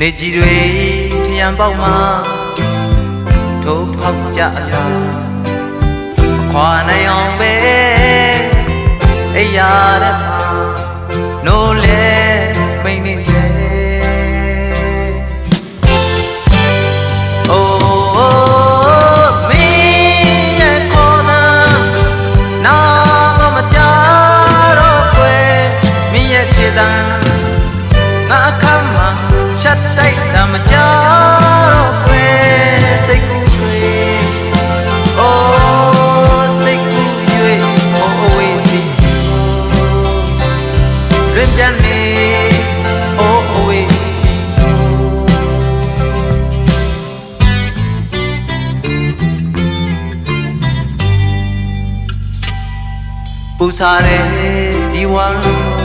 နေကြီးတွေထရံပေါက်မှာထိုးဖောက်ကြတာမခွာနိုင် မှာရှတ်တိုက်တာမကြတော့ခွဲစိတ်ကူးတွေအိုးစိတ်ကူး၍အိုးအဝေးစီလွ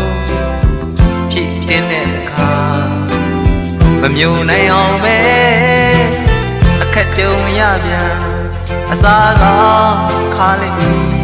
မမြုံနိုင်အောင်ပဲအခက်ကြုံရပြန်အစားကခါလိမ့်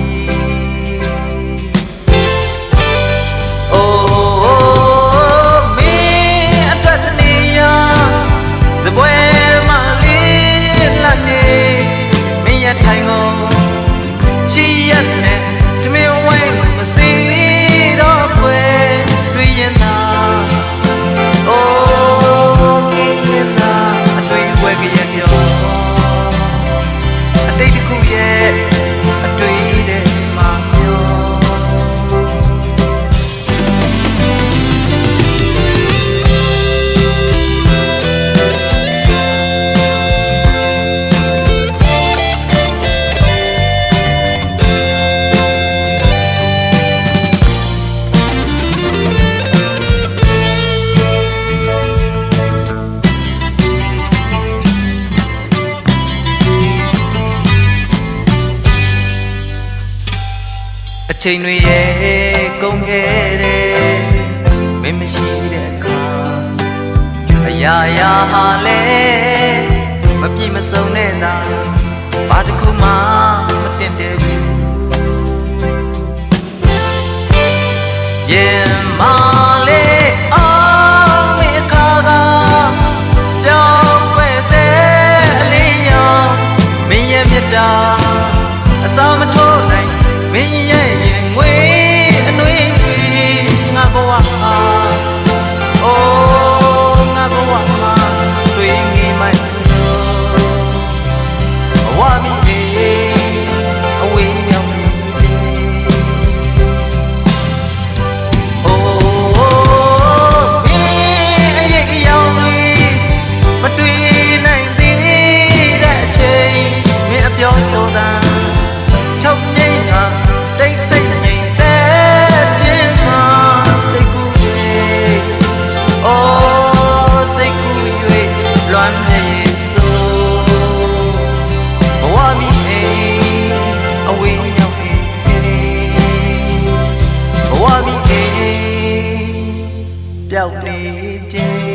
အချိန်တွေရဲ့ကုန်ခဲ့တယ်မင်းမရှိတဲ့အခါအရာရာဟာလဲမပြည့်မစုံတဲ့သာဘာတစ်ခုမှမတင်တယ်ဘူးရင်မာလေးအောင်မင်းခါကပြောင်းခွဲစေအလေးရောင်မင်းရဲ့မြတ်တာအစာမထိုး ဘ ဘဝမီအေးပျောက်နေခြင်း